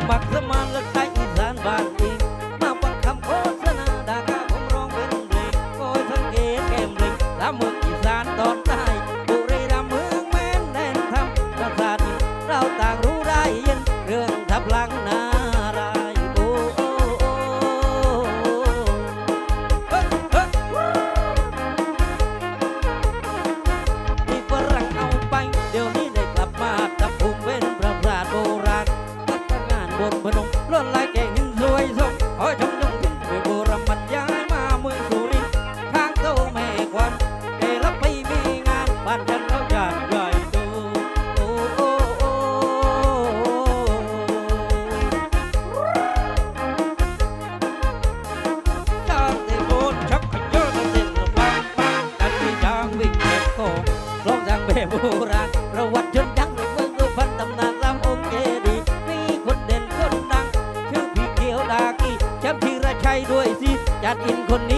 Sabah zamanlı kaygıdan var. จัดอินคนนี้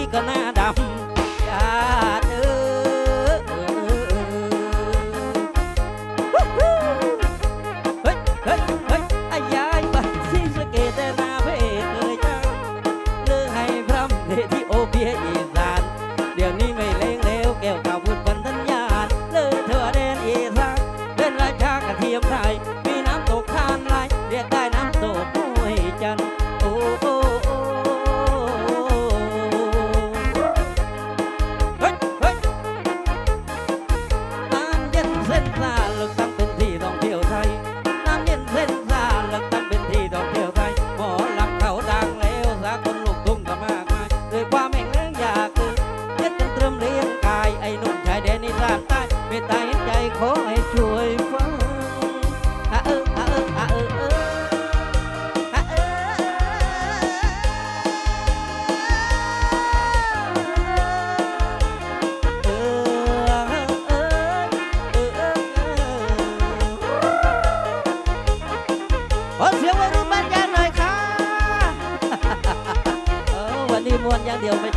เมตตาเห็นใจขอให้ช่วยฟังอะเออฮะเออฮะเออเออฮะเออเออเออวันเสี้ยวัยรุ่นบ้านยางหน่อยค่ะเออวันนี้มวนอย่างเดียวไม่